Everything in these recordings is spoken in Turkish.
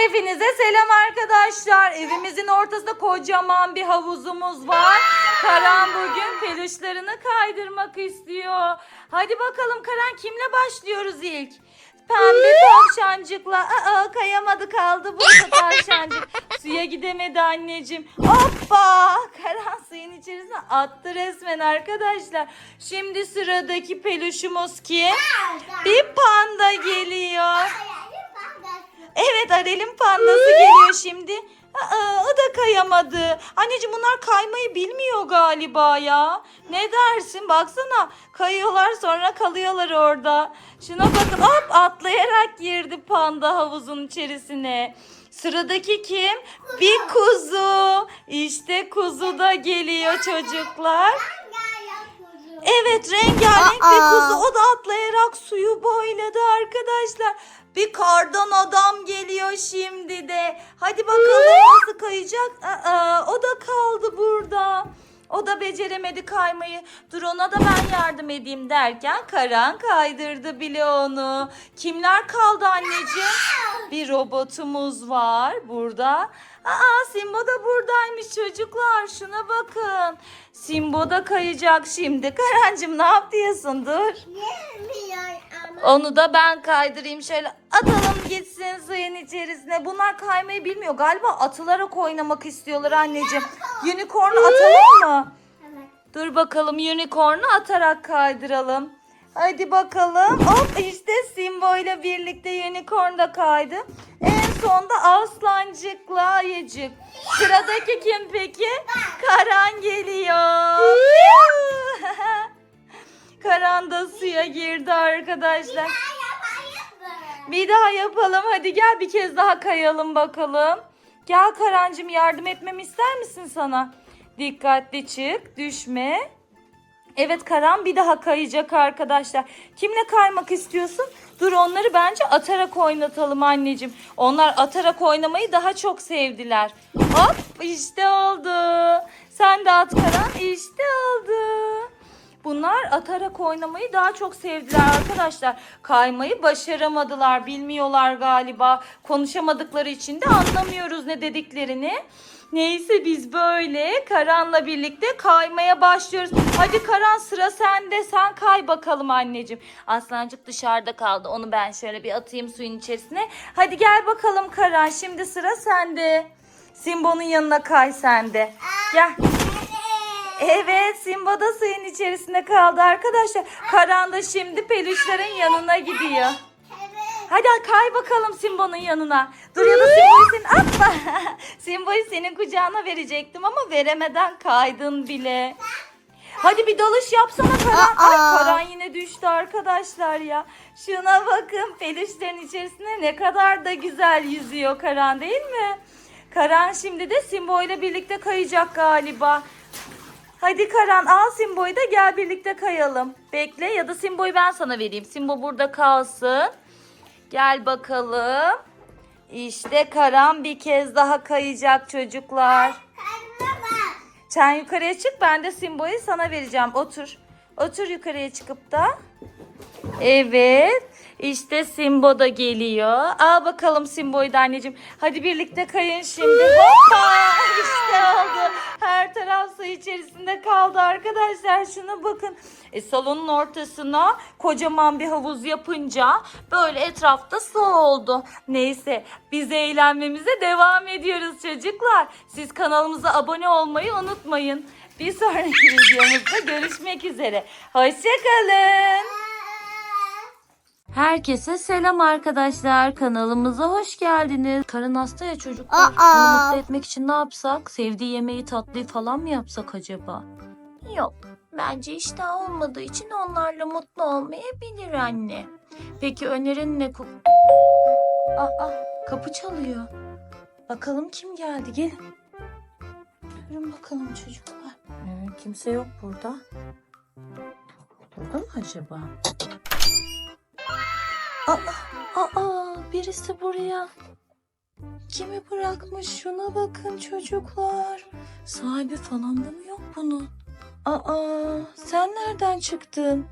Hepinize selam arkadaşlar. Evimizin ortasında kocaman bir havuzumuz var. Karan bugün peluşlarını kaydırmak istiyor. Hadi bakalım Karan kimle başlıyoruz ilk? Pembe tavşancıkla. Aa kayamadı kaldı burada tavşancık. Suya gidemedi anneciğim. Hoppa! Karan suyun içerisine attı resmen arkadaşlar. Şimdi sıradaki peluşumuz kim? Bir panda geliyor. Evet Arel'in pandası geliyor şimdi. Aa, o da kayamadı. Anneciğim bunlar kaymayı bilmiyor galiba ya. Ne dersin? Baksana. Kayıyorlar sonra kalıyorlar orada. Şuna bakın hop atlayarak girdi panda havuzun içerisine. Sıradaki kim? Bir kuzu. İşte kuzu da geliyor çocuklar. Evet rengarenk bir kuzu. O da atlayarak suyu boyladı arkadaşlar. Bir kardan adam geliyor şimdi de. Hadi bakalım nasıl kayacak. Aa, o da kaldı burada. O da beceremedi kaymayı. Dur ona da ben yardım edeyim derken Karan kaydırdı bile onu. Kimler kaldı anneciğim? Bir robotumuz var burada. Aa Simbo da buradaymış çocuklar. Şuna bakın. Simbo da kayacak şimdi. Karancığım ne yapıyorsun? Dur. Onu da ben kaydırayım şöyle atalım gitsin suyun içerisine. Bunlar kaymayı bilmiyor. Galiba atılarak oynamak istiyorlar anneciğim. Unicorn'u atalım mı? Dur bakalım unicorn'u atarak kaydıralım. Hadi bakalım. Hop işte Simbo ile birlikte unicorn da kaydı. En sonda aslancıkla ayıcık. Sıradaki kim peki? Karan geliyor. Karan da suya girdi arkadaşlar. Bir daha yapalım. Hadi gel bir kez daha kayalım bakalım. Gel Karancığım yardım etmemi ister misin sana? Dikkatli çık, düşme. Evet Karan bir daha kayacak arkadaşlar. Kimle kaymak istiyorsun? Dur onları bence atarak oynatalım anneciğim. Onlar atarak oynamayı daha çok sevdiler. Hop işte oldu. Sen de at Karan. İşte oldu. Bunlar atarak oynamayı daha çok sevdiler arkadaşlar. Kaymayı başaramadılar, bilmiyorlar galiba. Konuşamadıkları için de anlamıyoruz ne dediklerini. Neyse biz böyle Karan'la birlikte kaymaya başlıyoruz. Hadi Karan sıra sende. Sen kay bakalım anneciğim. Aslancık dışarıda kaldı. Onu ben şöyle bir atayım suyun içerisine. Hadi gel bakalım Karan. Şimdi sıra sende. Simbo'nun yanına kay sende. Gel. Evet Simba da suyun içerisinde kaldı arkadaşlar. Karan da şimdi peluşların yanına gidiyor. Hadi kay bakalım Simbo'nun yanına. Dur ya da Simbo'yu senin atma. Simbo'yu senin kucağına verecektim ama veremeden kaydın bile. Hadi bir dalış yapsana Karan. Ay. Karan yine düştü arkadaşlar ya. Şuna bakın peluşların içerisinde ne kadar da güzel yüzüyor Karan değil mi? Karan şimdi de Simbo ile birlikte kayacak galiba. Hadi Karan al Simbo'yu da gel birlikte kayalım. Bekle ya da Simbo'yu ben sana vereyim. Simbo burada kalsın. Gel bakalım. İşte Karan bir kez daha kayacak çocuklar. Sen yukarıya çık ben de Simbo'yu sana vereceğim. Otur. Otur yukarıya çıkıp da. Evet. İşte Simbo da geliyor. Al bakalım Simbo'yu da anneciğim. Hadi birlikte kayın şimdi. Hoppa! İşte oldu. Her taraf su içerisinde kaldı arkadaşlar. Şuna bakın. E, salonun ortasına kocaman bir havuz yapınca böyle etrafta su oldu. Neyse biz eğlenmemize devam ediyoruz çocuklar. Siz kanalımıza abone olmayı unutmayın. Bir sonraki videomuzda görüşmek üzere. Hoşçakalın. Herkese selam arkadaşlar. Kanalımıza hoş geldiniz. Karın hasta ya çocuklar. Aa. Onu mutlu etmek için ne yapsak? Sevdiği yemeği tatlıyı falan mı yapsak acaba? Yok. Bence iştah olmadığı için onlarla mutlu olmayabilir anne. Peki önerin ne? ku- Aa, kapı çalıyor. Bakalım kim geldi? Gelin. Görün bakalım çocuklar. Ee, kimse yok burada. Burada mı acaba? Aa, aa, birisi buraya. Kimi bırakmış? Şuna bakın çocuklar. Sahibi falan da mı yok bunun? Aa, sen nereden çıktın?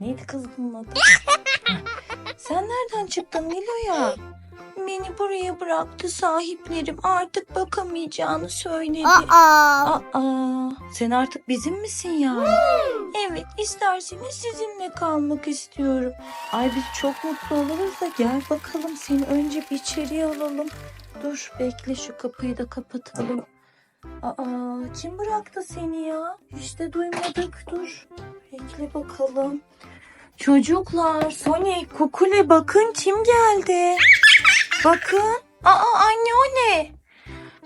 Neydi kız bunun adı? Sen nereden çıktın Nilo'ya? Beni buraya bıraktı sahiplerim. Artık bakamayacağını söyledi. Aa. Aa, sen artık bizim misin yani? Evet, isterseniz sizinle kalmak istiyorum. Ay biz çok mutlu oluruz da gel bakalım seni önce bir içeriye alalım. Dur bekle şu kapıyı da kapatalım. Aa, kim bıraktı seni ya? İşte duymadık dur. Bekle bakalım. Çocuklar, Sonic, Kukule bakın kim geldi? Bakın. Aa anne o ne?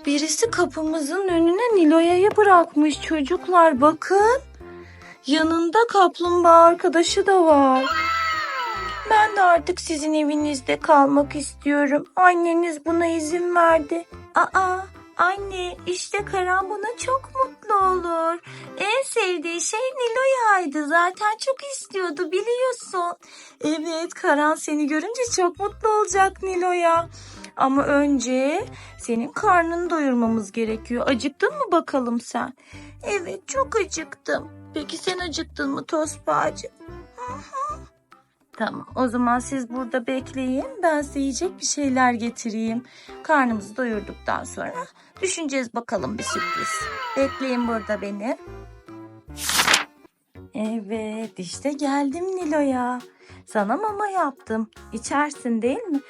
Birisi kapımızın önüne Niloya'yı bırakmış çocuklar bakın. Yanında kaplumbağa arkadaşı da var. Ben de artık sizin evinizde kalmak istiyorum. Anneniz buna izin verdi. Aa anne işte Karan buna çok mutlu olur. En sevdiği şey Niloya'ydı. Zaten çok istiyordu biliyorsun. Evet Karan seni görünce çok mutlu olacak Nilo'ya. Ama önce senin karnını doyurmamız gerekiyor. Acıktın mı bakalım sen? Evet çok acıktım. Peki sen acıktın mı Tospacı? Tamam o zaman siz burada bekleyin. Ben size yiyecek bir şeyler getireyim. Karnımızı doyurduktan sonra düşüneceğiz bakalım bir sürpriz. Bekleyin burada beni. Evet işte geldim Nilo'ya. Sana mama yaptım. İçersin değil mi?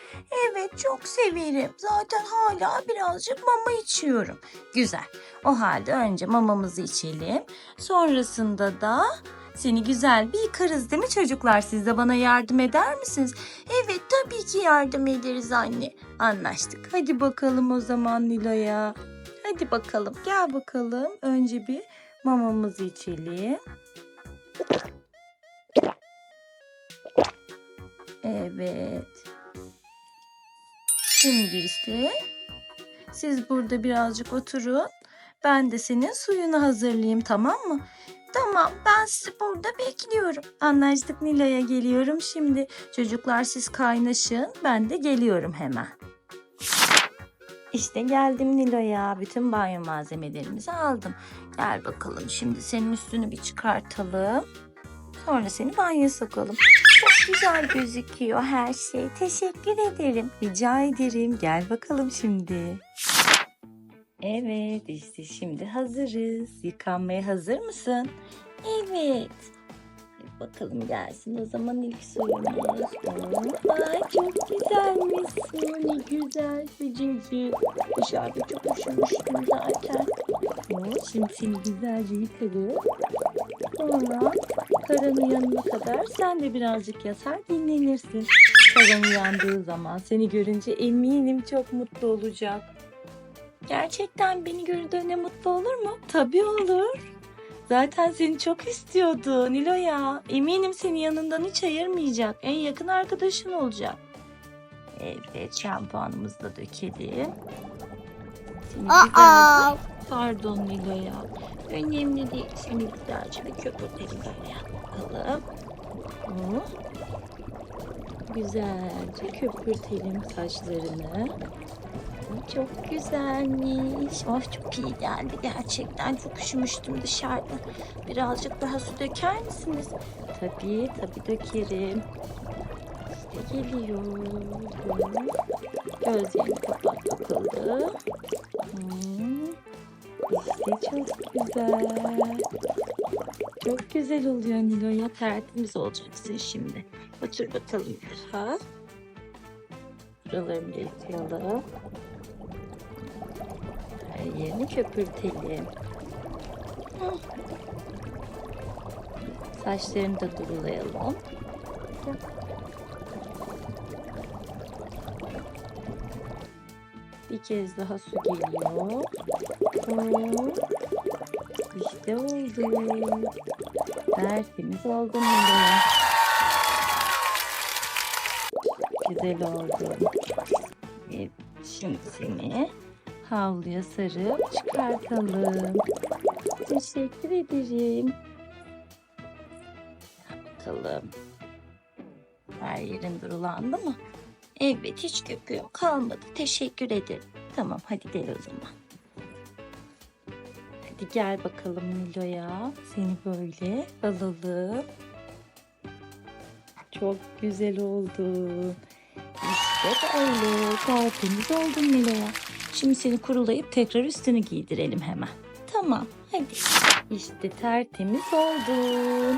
Evet çok severim. Zaten hala birazcık mama içiyorum. Güzel. O halde önce mamamızı içelim. Sonrasında da seni güzel bir yıkarız değil mi çocuklar? Siz de bana yardım eder misiniz? Evet tabii ki yardım ederiz anne. Anlaştık. Hadi bakalım o zaman Nilo'ya. Hadi bakalım gel bakalım. Önce bir mamamızı içelim. Evet. Şimdi ise siz burada birazcık oturun. Ben de senin suyunu hazırlayayım tamam mı? Tamam ben sizi burada bekliyorum. Anlaştık Nilay'a geliyorum şimdi. Çocuklar siz kaynaşın ben de geliyorum hemen. İşte geldim Nilo'ya. Bütün banyo malzemelerimizi aldım. Gel bakalım şimdi senin üstünü bir çıkartalım. Sonra seni banyoya sokalım. Güzel gözüküyor her şey. Teşekkür ederim. Rica ederim. Gel bakalım şimdi. Evet işte şimdi hazırız. Yıkanmaya hazır mısın? Evet. Bakalım gelsin o zaman ilk suyumuz. Oo, Ay çok güzelmiş. Ne güzel sıcacık. Dışarıda çok üşümüştüm zaten. Şimdi seni güzelce yıkarız. Sonra Karan uyanana kadar sen de birazcık yatar dinlenirsin. Karan uyandığı zaman seni görünce eminim çok mutlu olacak. Gerçekten beni gördüğüne mutlu olur mu? Tabii olur. Zaten seni çok istiyordu Nilo'ya. Eminim seni yanından hiç ayırmayacak. En yakın arkadaşın olacak. Evet şampuanımızı da dökelim. Seni güzelce Aa. Pardon Nilo'ya. Önemli değil. Seni güzelce bir köpürtelim böyle bakalım. Oo. Güzelce köpürtelim saçlarını. Çok güzelmiş. Oh çok iyi geldi gerçekten. Çok üşümüştüm dışarıda. Birazcık daha su döker misiniz? Tabii tabii dökerim. İşte geliyor. Gözlerini kapat bakalım. Hmm. İşte çok güzel. Çok güzel oluyor Nilo'ya. Tertemiz olacaksın şimdi. Otur bakalım biraz. Buralarını da yıkayalım. Her yerini köpürtelim. Hı. Saçlarını da durulayalım. Bir kez daha su geliyor. İşte oldu. Tertemiz oldu Nilay. Güzel oldu. Evet, şimdi seni havluya sarıp çıkartalım. Teşekkür ederim. Bakalım. Her yerin durulandı mı? Evet hiç köpüğüm kalmadı. Teşekkür ederim. Tamam hadi gel o zaman. Hadi gel bakalım Nilo'ya. Seni böyle alalım. Çok güzel oldu. İşte böyle tertemiz oldun Nilo'ya. Şimdi seni kurulayıp tekrar üstünü giydirelim hemen. Tamam hadi. İşte tertemiz oldun.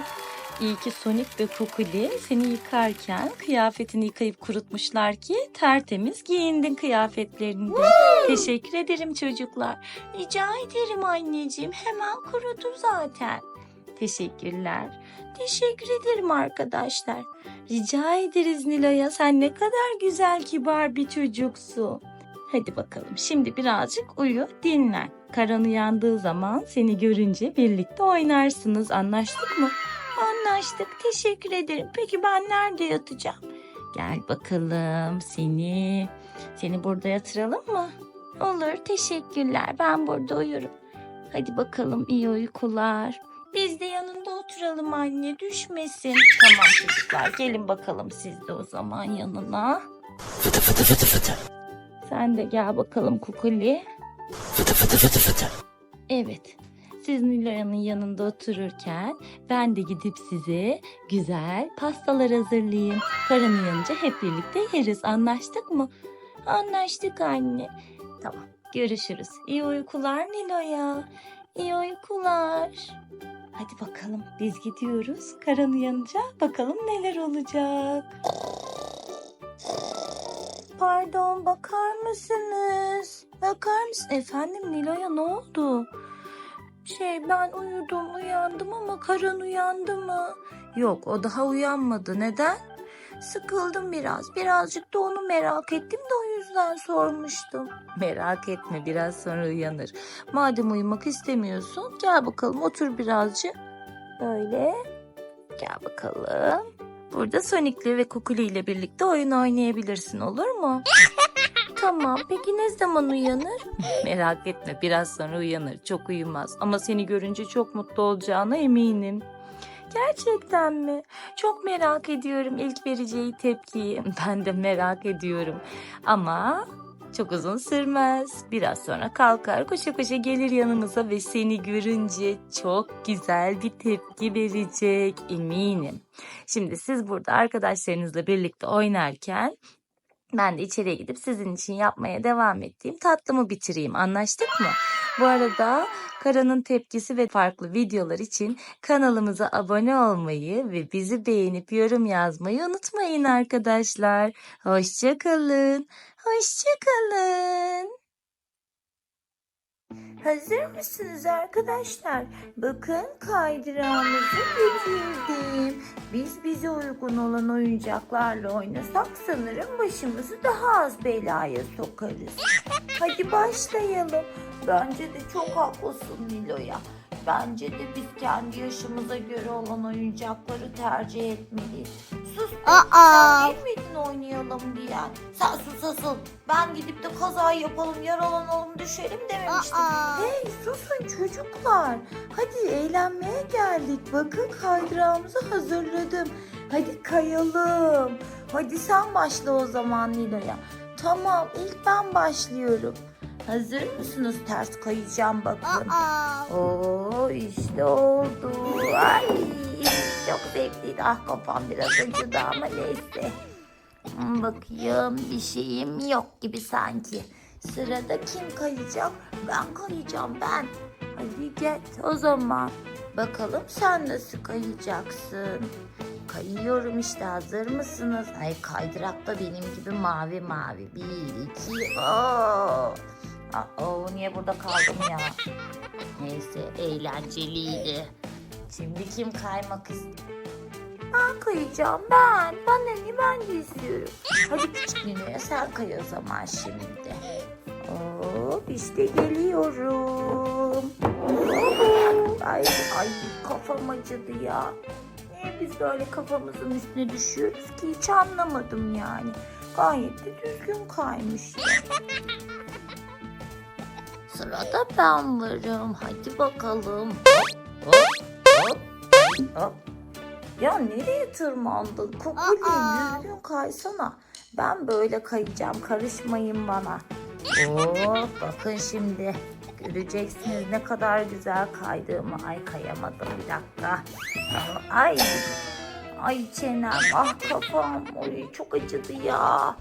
İyi ki Sonic ve Kukuli seni yıkarken kıyafetini yıkayıp kurutmuşlar ki tertemiz giyindin kıyafetlerinde. Teşekkür ederim çocuklar. Rica ederim anneciğim. Hemen kurudu zaten. Teşekkürler. Teşekkür ederim arkadaşlar. Rica ederiz Nilo'ya. Sen ne kadar güzel kibar bir çocuksun. Hadi bakalım şimdi birazcık uyu dinlen. Karan uyandığı zaman seni görünce birlikte oynarsınız. Anlaştık mı? Anlaştık. Teşekkür ederim. Peki ben nerede yatacağım? Gel bakalım seni. Seni burada yatıralım mı? Olur. Teşekkürler. Ben burada uyurum. Hadi bakalım iyi uykular. Biz de yanında oturalım anne düşmesin. Tamam çocuklar gelin bakalım siz de o zaman yanına. Fıtı fıtı fıtı fıtı. Sen de gel bakalım Kukuli. Fıtı fıtı fıtı fıtı. Evet. Siz Nilo'nun yanında otururken ben de gidip size güzel pastalar hazırlayayım. Karın uyanınca hep birlikte yeriz. Anlaştık mı? Anlaştık anne. Tamam. Görüşürüz. İyi uykular Nilo'ya. İyi uykular. Hadi bakalım biz gidiyoruz. Karan uyanınca bakalım neler olacak. Pardon bakar mısınız? Bakar mısın? Efendim Nilo'ya ne oldu? Şey ben uyudum uyandım ama Karan uyandı mı? Yok o daha uyanmadı. Neden? Sıkıldım biraz. Birazcık da onu merak ettim de o yüzden sormuştum. Merak etme biraz sonra uyanır. Madem uyumak istemiyorsun gel bakalım otur birazcık. Böyle. Gel bakalım. Burada Sonic'le ve Kukuli ile birlikte oyun oynayabilirsin olur mu? tamam peki ne zaman uyanır? Merak etme biraz sonra uyanır. Çok uyumaz ama seni görünce çok mutlu olacağına eminim. Gerçekten mi? Çok merak ediyorum ilk vereceği tepkiyi. Ben de merak ediyorum. Ama çok uzun sürmez. Biraz sonra kalkar koşa koşa gelir yanımıza ve seni görünce çok güzel bir tepki verecek eminim. Şimdi siz burada arkadaşlarınızla birlikte oynarken ben de içeriye gidip sizin için yapmaya devam ettiğim tatlımı bitireyim. Anlaştık mı? Bu arada Kara'nın tepkisi ve farklı videolar için kanalımıza abone olmayı ve bizi beğenip yorum yazmayı unutmayın arkadaşlar. Hoşçakalın. Hoşçakalın. Hazır mısınız arkadaşlar? Bakın kaydırağımızı getirdim. Biz bize uygun olan oyuncaklarla oynasak sanırım başımızı daha az belaya sokarız. Hadi başlayalım. Bence de çok haklısın Nilo'ya. Bence de biz kendi yaşımıza göre olan oyuncakları tercih etmeliyiz. Sus be, Aa. sen değil miydin oynayalım diyen? Sen sus asıl. Ben gidip de kaza yapalım, yaralanalım, düşelim dememiştim. Aa. Hey susun çocuklar. Hadi eğlenmeye geldik. Bakın kaydırağımızı hazırladım. Hadi kayalım. Hadi sen başla o zaman Nilo'ya. Tamam ilk ben başlıyorum. Hazır mısınız? Ters kayacağım bakın. Aa. Oo işte oldu. Ay çok zevkliydi. Ah kafam biraz acıdı ama neyse. Hmm, Bakayım bir şeyim yok gibi sanki. Sırada kim kayacak? Ben kayacağım ben. Hadi gel o zaman. Bakalım sen nasıl kayacaksın? Kayıyorum işte hazır mısınız? Ay kaydırak da benim gibi mavi mavi. Bir, iki, oo. Niye burada kaldım ya? Neyse eğlenceliydi. Şimdi kim kaymak istiyor? Ben kayacağım ben. Bana ne ben de istiyorum. Hadi küçük Nilo'ya sen kay o zaman şimdi. Hop işte geliyorum. Ay, ay kafam acıdı ya. Niye biz böyle kafamızın üstüne düşüyoruz ki hiç anlamadım yani. Gayet de düzgün kaymıştı. Sırada ben varım. Hadi bakalım. Hop hop hop hop. Ya nereye tırmandın? Kukuli düzgün kaysana. Ben böyle kayacağım. Karışmayın bana. Oo, bakın şimdi. Göreceksiniz ne kadar güzel kaydığımı. Ay kayamadım bir dakika. Ay. Ay çenem, ah kafam. Oy çok acıdı ya.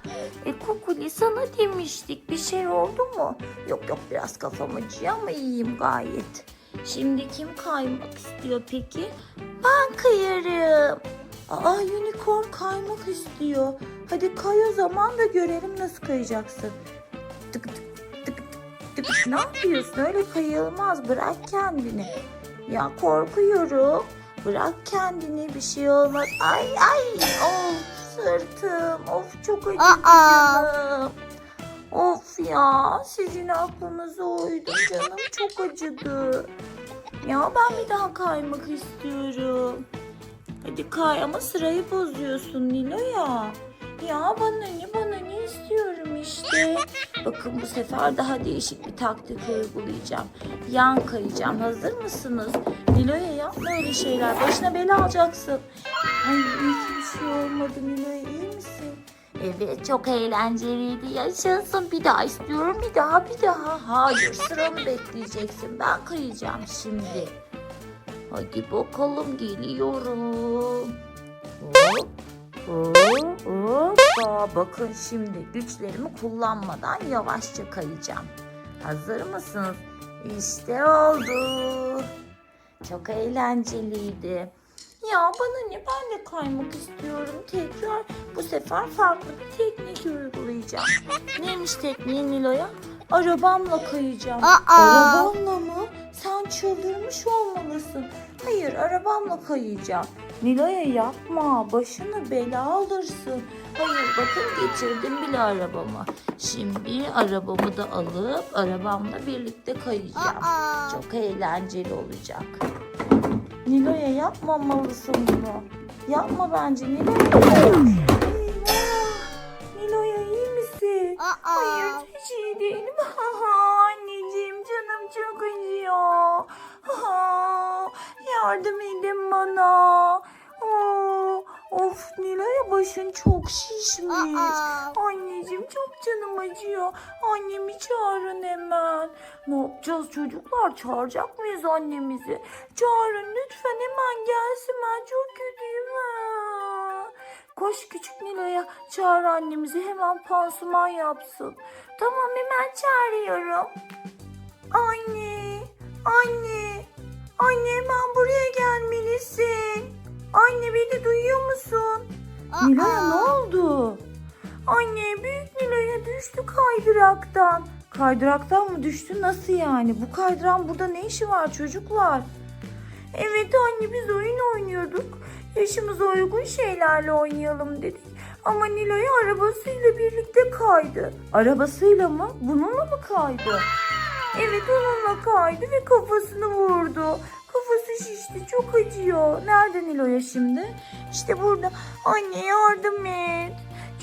E Kukuli sana demiştik. Bir şey oldu mu? Yok yok biraz kafam acıyor ama iyiyim gayet. Şimdi kim kaymak istiyor peki? Ben kayarım. Aa unicorn kaymak istiyor. Hadi kay o zaman da görelim nasıl kayacaksın. Tık tık tık tık. Ne yapıyorsun? Öyle kayılmaz. Bırak kendini. Ya korkuyorum. Bırak kendini bir şey olmaz. Ay ay of sırtım. Of çok acıdı Aa. canım. Of ya sizin aklınıza uydum canım çok acıdı. Ya ben bir daha kaymak istiyorum. Hadi kay ama sırayı bozuyorsun Nilo ya. Ya bana ne bana ne istiyorum işte. Bakın bu sefer daha değişik bir taktik uygulayacağım. Yan kayacağım. Hazır mısınız? Nilo'ya yapma öyle şeyler. Başına bela alacaksın. Ay iyi ki bir şey olmadı Nilo'ya iyi misin? Evet çok eğlenceliydi. Yaşasın bir daha istiyorum bir daha bir daha. Hayır sıramı bekleyeceksin. Ben kayacağım şimdi. Hadi bakalım geliyorum. Hop. Hop, hoppa. Bakın şimdi güçlerimi kullanmadan yavaşça kayacağım. Hazır mısınız? İşte oldu. Çok eğlenceliydi. Ya bana ne ben de kaymak istiyorum tekrar. Bu sefer farklı bir teknik uygulayacağım. Neymiş tekniğin Nilo'ya? Arabamla kayacağım. Aa. Arabamla mı? Sen çıldırmış olmalısın. Hayır arabamla kayacağım. Nilo'ya yapma başını bela alırsın. Hayır bakın getirdim bile arabamı. Şimdi arabamı da alıp arabamla birlikte kayacağım. Aa. Çok eğlenceli olacak. Nilo'ya yapmamalısın bunu. Yapma bence. Eyvah! Nilo'ya iyi misin? Aa. Hayır hiç iyi değilim. Anneciğim canım çok acıyor. Yardım edin bana. Of Nilo'ya başın çok şişmiş. Aa. Anneciğim çok canım acıyor. Annemi çağırın hemen. Ne yapacağız çocuklar? Çağıracak mıyız annemizi? Çağırın lütfen hemen gelsin. Ben çok kötüyüm. ha. Koş küçük Nilo'ya çağır annemizi hemen pansuman yapsın. Tamam hemen çağırıyorum. Anne, anne, anne hemen buraya gelmelisin. Anne beni duyuyor musun? Nilo'ya ne oldu? Anne büyük Nilo'ya düştü kaydıraktan. Kaydıraktan mı düştü nasıl yani? Bu kaydıran burada ne işi var çocuklar? Evet anne biz oyun oynuyorduk. Yaşımıza uygun şeylerle oynayalım dedik. Ama Nilo'ya arabasıyla birlikte kaydı. Arabasıyla mı? Bununla mı kaydı? Evet onunla kaydı ve kafasını vurdu. Kafası şişti çok acıyor. Nerede Nilo'ya şimdi? İşte burada. Anne yardım et.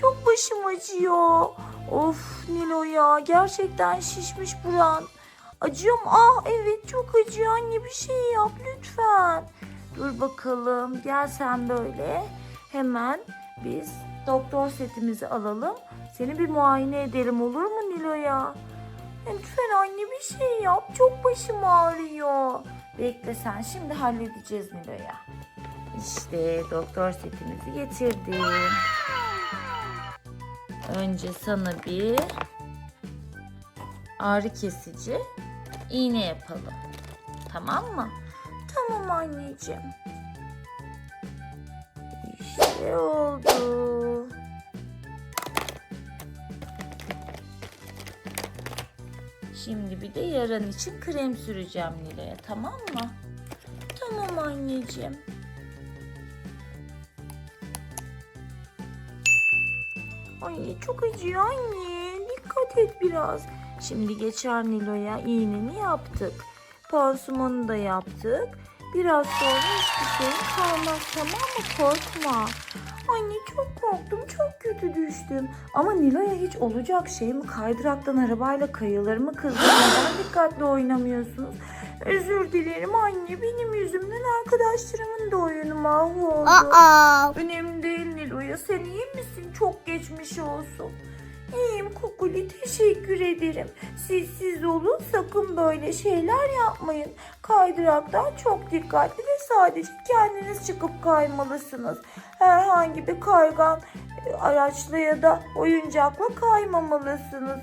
Çok başım acıyor. Of Nilo ya gerçekten şişmiş buran. Acıyor mu? Ah evet çok acıyor anne bir şey yap lütfen. Dur bakalım gel sen böyle. Hemen biz doktor setimizi alalım. Seni bir muayene edelim olur mu Nilo ya? Lütfen anne bir şey yap. Çok başım ağrıyor. Bekle sen şimdi halledeceğiz Nilo'ya. İşte doktor setimizi getirdim. Önce sana bir ağrı kesici iğne yapalım. Tamam mı? Tamam anneciğim. İşte oldu. Şimdi bir de yaran için krem süreceğim Nilo'ya tamam mı? Tamam anneciğim. Ay çok acıyor anne. Dikkat et biraz. Şimdi geçer Nilo'ya iğneni yaptık. Pansumanı da yaptık. Biraz sonra hiçbir şeyin kalmaz tamam mı? Korkma. Anne çok korktum. Çok kötü düştüm. Ama Nilo'ya hiç olacak şey mi? Kaydıraktan arabayla kayılır mı kızım? Neden dikkatli oynamıyorsunuz? Özür dilerim anne. Benim yüzümden arkadaşlarımın da oyunu mahvoldu. Aa. Önemli değil Nilo'ya. Sen iyi misin? Çok geçmiş olsun. İyiyim Kukuli teşekkür ederim. Siz siz olun sakın böyle şeyler yapmayın. Kaydıraktan çok dikkatli ve sadece kendiniz çıkıp kaymalısınız. Herhangi bir kaygan e, araçla ya da oyuncakla kaymamalısınız.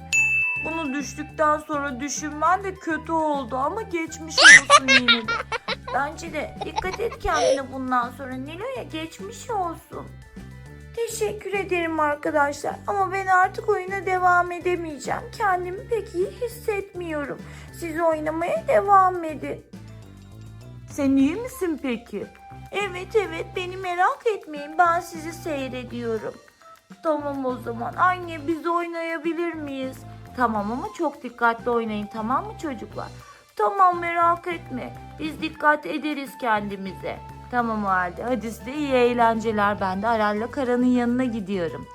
Bunu düştükten sonra düşünmen de kötü oldu ama geçmiş olsun yine de. Bence de dikkat et kendine bundan sonra Nilo'ya geçmiş olsun. Teşekkür ederim arkadaşlar ama ben artık oyuna devam edemeyeceğim. Kendimi pek iyi hissetmiyorum. Siz oynamaya devam edin. Sen iyi misin peki? Evet evet beni merak etmeyin ben sizi seyrediyorum. Tamam o zaman anne biz oynayabilir miyiz? Tamam ama çok dikkatli oynayın tamam mı çocuklar? Tamam merak etme biz dikkat ederiz kendimize. Tamam o halde hadi size iyi eğlenceler ben de Aral'la Kara'nın yanına gidiyorum.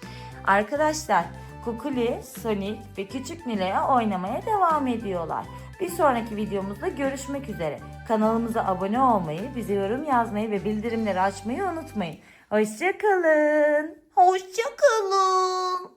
Arkadaşlar Kukuli, Sonic ve Küçük Nilay'a oynamaya devam ediyorlar. Bir sonraki videomuzda görüşmek üzere. Kanalımıza abone olmayı, bize yorum yazmayı ve bildirimleri açmayı unutmayın. Hoşçakalın. Hoşçakalın.